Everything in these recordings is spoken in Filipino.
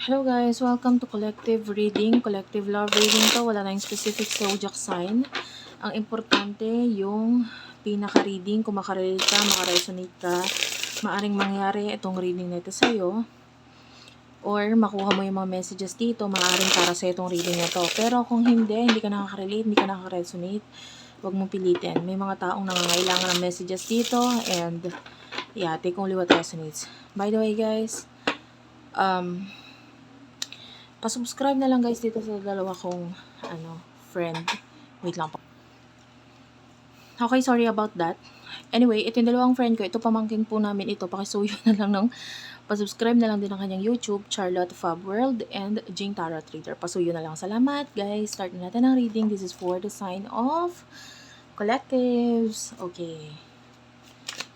Hello guys, welcome to collective reading, collective love reading to. Wala tayong specific zodiac sign. Ang importante, yung pinaka-reading, kung makarelate ka, makaresonate ka, maaring mangyari itong reading na ito sa'yo. Or makuha mo yung mga messages dito, maaring para sa itong reading na to. Pero kung hindi, hindi ka nakaka-relate, hindi ka nakaka-resonate, huwag mong pilitin. May mga taong nangangailangan ng messages dito and yeah, take only what resonates. By the way guys, um, pasubscribe na lang guys dito sa dalawa kong ano, friend. Wait lang po. Okay, sorry about that. Anyway, ito yung dalawang friend ko. Ito pamangkin po namin ito. Pakisuyo na lang ng pasubscribe na lang din ang kanyang YouTube, Charlotte Fab World and Jing Tarot Reader. Pasuyo na lang. Salamat guys. Start na natin ang reading. This is for the sign of collectives. Okay.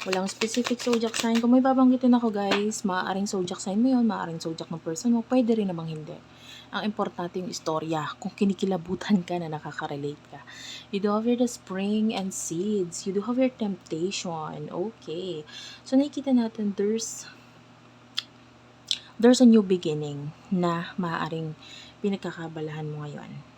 Walang specific zodiac sign. Kung may babanggitin ako guys, maaaring zodiac sign mo yun, maaaring zodiac ng person mo, pwede rin namang hindi. Ang importante yung istorya, kung kinikilabutan ka na nakaka-relate ka. You do have your the spring and seeds. You do have your temptation. Okay. So nakikita natin there's there's a new beginning na maaaring pinagkakabalahan mo ngayon.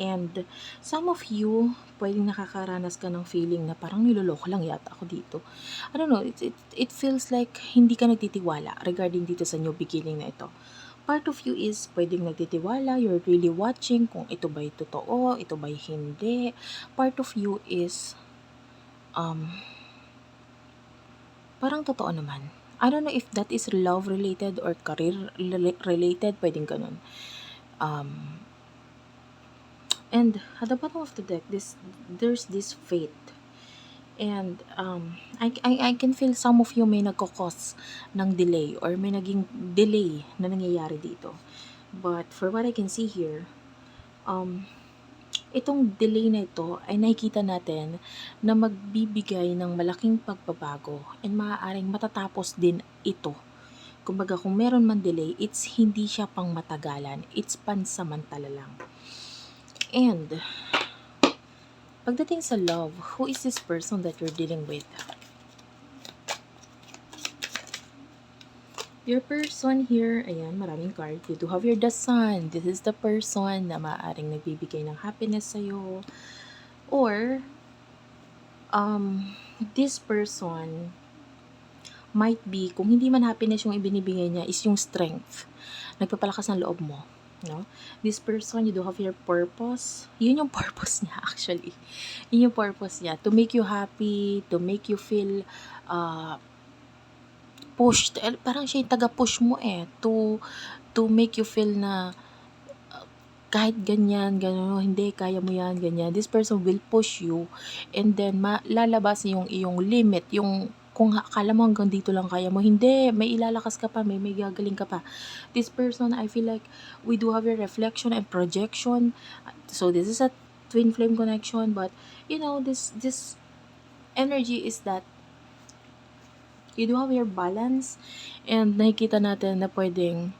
And some of you, pwedeng nakakaranas ka ng feeling na parang niloloko lang yata ako dito. I don't know, it, it, it feels like hindi ka nagtitiwala regarding dito sa new beginning na ito. Part of you is pwedeng nagtitiwala, you're really watching kung ito ba'y totoo, ito ba'y hindi. Part of you is, um, parang totoo naman. I don't know if that is love related or career rela- related, pwedeng ganun. Um, and at the bottom of the deck, this there's this fate. And um, I, I, I can feel some of you may nagkakos ng delay or may naging delay na nangyayari dito. But for what I can see here, um, itong delay na ito ay nakikita natin na magbibigay ng malaking pagbabago and maaaring matatapos din ito. Kumbaga kung meron man delay, it's hindi siya pang matagalan. It's pansamantala lang. And, pagdating sa love, who is this person that you're dealing with? Your person here, ayan, maraming card. You do have your the sun. This is the person na maaaring nagbibigay ng happiness sa'yo. Or, um, this person might be, kung hindi man happiness yung ibinibigay niya, is yung strength. Nagpapalakas ng loob mo. No? This person, you do have your purpose. Yun yung purpose niya, actually. Yun yung purpose niya. To make you happy, to make you feel uh, pushed. Eh, Parang siya yung taga-push mo eh. To, to make you feel na uh, kahit ganyan, gano'n, hindi, kaya mo yan, ganyan. This person will push you and then ma- lalabas yung iyong limit, yung kung akala mo hanggang dito lang kaya mo, hindi, may ilalakas ka pa, may, may gagaling ka pa. This person, I feel like we do have a reflection and projection. So this is a twin flame connection, but you know, this this energy is that you do have your balance and nakikita natin na pwedeng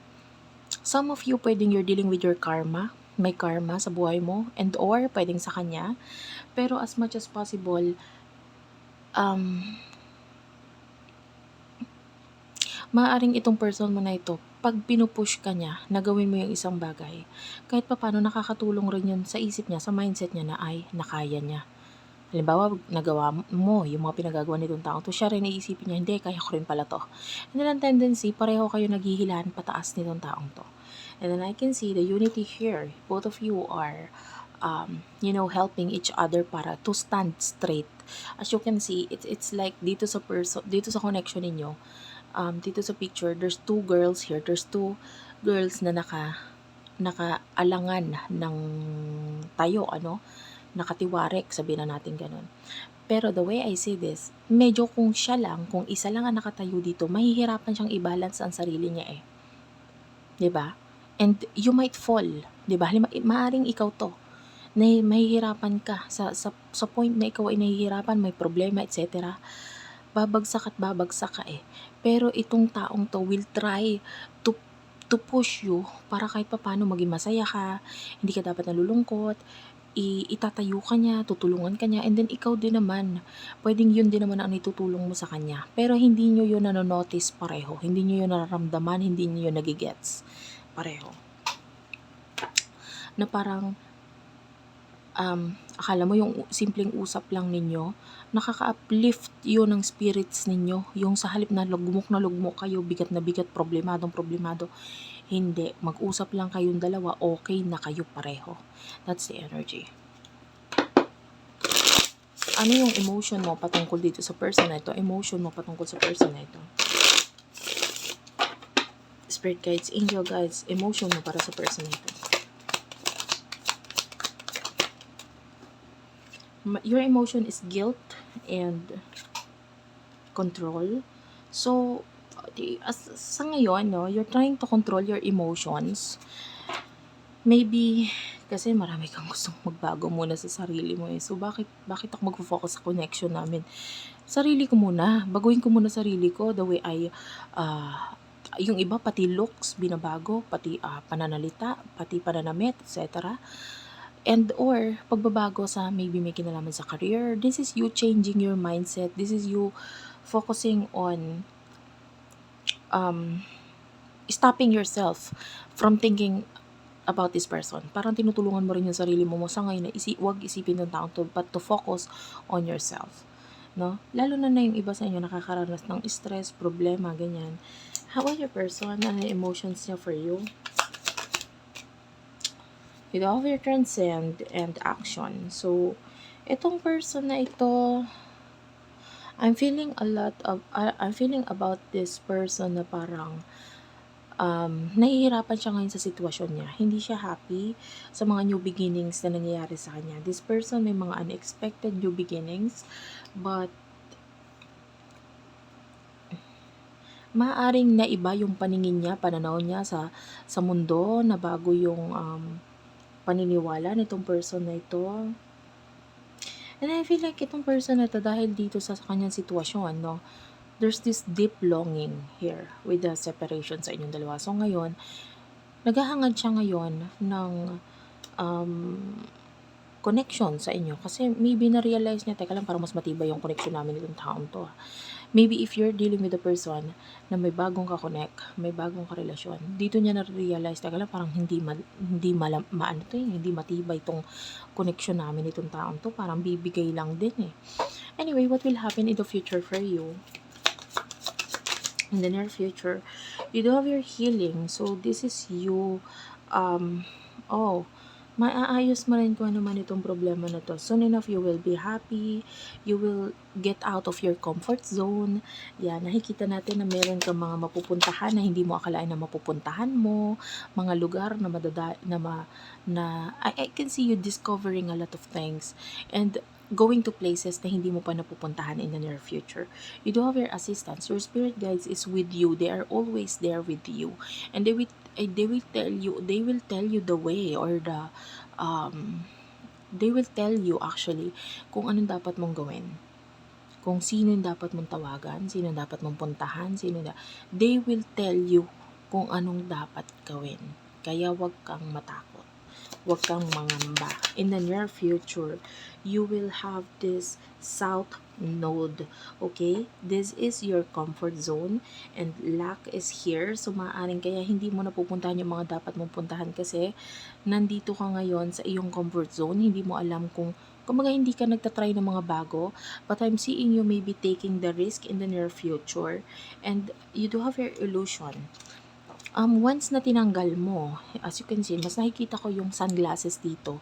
some of you pwedeng you're dealing with your karma may karma sa buhay mo and or pwedeng sa kanya pero as much as possible um maaaring itong person mo na ito pag pinupush ka niya na gawin mo yung isang bagay kahit pa paano nakakatulong rin yun sa isip niya sa mindset niya na ay nakaya niya Halimbawa, nagawa mo yung mga pinagagawa nitong tao to, siya rin iisipin niya, hindi, kaya ko rin pala to. And then, ang tendency, pareho kayo naghihilan pataas nitong taong to. And then, I can see the unity here. Both of you are, um, you know, helping each other para to stand straight. As you can see, it's, it's like dito sa person, dito sa connection ninyo, um, dito sa picture, there's two girls here. There's two girls na naka, nakaalangan ng tayo, ano, nakatiwarek, sabihin na natin ganun. Pero the way I see this, medyo kung siya lang, kung isa lang ang nakatayo dito, mahihirapan siyang i-balance ang sarili niya eh. ba? And you might fall, ba? Halimbawa, maaring ikaw to na mahihirapan ka sa, sa, sa point na ikaw ay nahihirapan, may problema, etc. Babagsak at babagsak ka eh. Pero itong taong to will try to to push you para kahit papaano maging masaya ka, hindi ka dapat nalulungkot, i itatayo ka niya, tutulungan ka niya, and then ikaw din naman, pwedeng yun din naman ang itutulong mo sa kanya. Pero hindi nyo yun nanonotice pareho, hindi nyo yun nararamdaman, hindi nyo yun nagigets. pareho. Na parang um, akala mo yung simpleng usap lang ninyo, nakaka-uplift yun ng spirits ninyo. Yung sa halip na lugmok na lugmok kayo, bigat na bigat, problemadong problemado. Hindi. Mag-usap lang kayong dalawa, okay na kayo pareho. That's the energy. Ano yung emotion mo patungkol dito sa person na ito? Emotion mo patungkol sa person na ito? Spirit guides, angel guides, emotion mo para sa person na ito. Your emotion is guilt and control. So, as, sa ngayon, no, you're trying to control your emotions. Maybe, kasi marami kang gustong magbago muna sa sarili mo eh. So, bakit, bakit ako magfo-focus sa connection namin? Sarili ko muna. Baguhin ko muna sarili ko the way I, ah, yung iba, pati looks, binabago, pati ah, pananalita, pati pananamit, etc. And or, pagbabago sa maybe may kinalaman sa career. This is you changing your mindset. This is you focusing on um, stopping yourself from thinking about this person. Parang tinutulungan mo rin yung sarili mo mo sa ngayon na isi, wag isipin ng taong to, but to focus on yourself. No? Lalo na na yung iba sa inyo nakakaranas ng stress, problema, ganyan. How about your person? Ano yung emotions niya for you? With all your transcend and action. So, itong person na ito, I'm feeling a lot of, I- I'm feeling about this person na parang, um, nahihirapan siya ngayon sa sitwasyon niya. Hindi siya happy sa mga new beginnings na nangyayari sa kanya. This person may mga unexpected new beginnings, but maaring naiba yung paningin niya, pananaw niya sa sa mundo, na bago yung um, paniniwala nitong person na ito. And I feel like itong person na ito, dahil dito sa kanyang sitwasyon, no, there's this deep longing here with the separation sa inyong dalawa. So ngayon, naghahangad siya ngayon ng um, connection sa inyo. Kasi maybe na-realize niya, teka lang, parang mas matibay yung connection namin itong taong to. Maybe if you're dealing with a person na may bagong ka-connect, may bagong karelasyon, dito niya na-realize, teka lang, parang hindi, ma, hindi malam, maano to, eh, hindi matibay itong connection namin itong taong to. Parang bibigay lang din eh. Anyway, what will happen in the future for you? in the near future you do have your healing so this is you um oh maaayos mo rin kung ano man itong problema na to. Soon enough, you will be happy. You will get out of your comfort zone. Yan, nakikita natin na meron kang mga mapupuntahan na hindi mo akalain na mapupuntahan mo. Mga lugar na madada, na, ma, na I, I can see you discovering a lot of things. And going to places na hindi mo pa napupuntahan in the near future. You do have your assistants. Your spirit guides is with you. They are always there with you. And they will eh, they will tell you they will tell you the way or the um they will tell you actually kung anong dapat mong gawin. Kung sino yung dapat mong tawagan, sino yung dapat mong puntahan, sino da- they will tell you kung anong dapat gawin. Kaya wag kang matakot. Wag kang mangamba. In the near future, you will have this south node. Okay? This is your comfort zone and lack is here. So, maaaring kaya hindi mo napupuntahan yung mga dapat mong puntahan kasi nandito ka ngayon sa iyong comfort zone. Hindi mo alam kung kumbaga hindi ka nagtatry ng mga bago but I'm seeing you maybe taking the risk in the near future and you do have your illusion um, once na tinanggal mo, as you can see, mas nakikita ko yung sunglasses dito,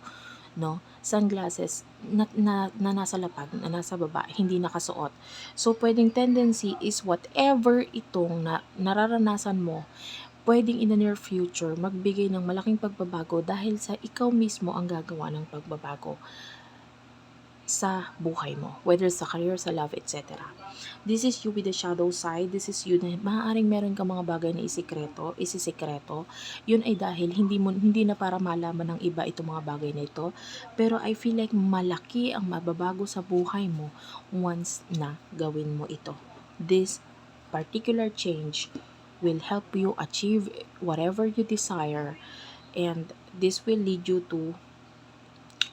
no? Sunglasses na, na, na nasa lapag, na nasa baba, hindi nakasuot. So, pwedeng tendency is whatever itong na, nararanasan mo, pwedeng in the near future magbigay ng malaking pagbabago dahil sa ikaw mismo ang gagawa ng pagbabago sa buhay mo, whether sa career, sa love, etc. This is you with the shadow side. This is you na maaaring meron ka mga bagay na isikreto, isisikreto. Yun ay dahil hindi mo hindi na para malaman ng iba itong mga bagay na ito. Pero I feel like malaki ang mababago sa buhay mo once na gawin mo ito. This particular change will help you achieve whatever you desire and this will lead you to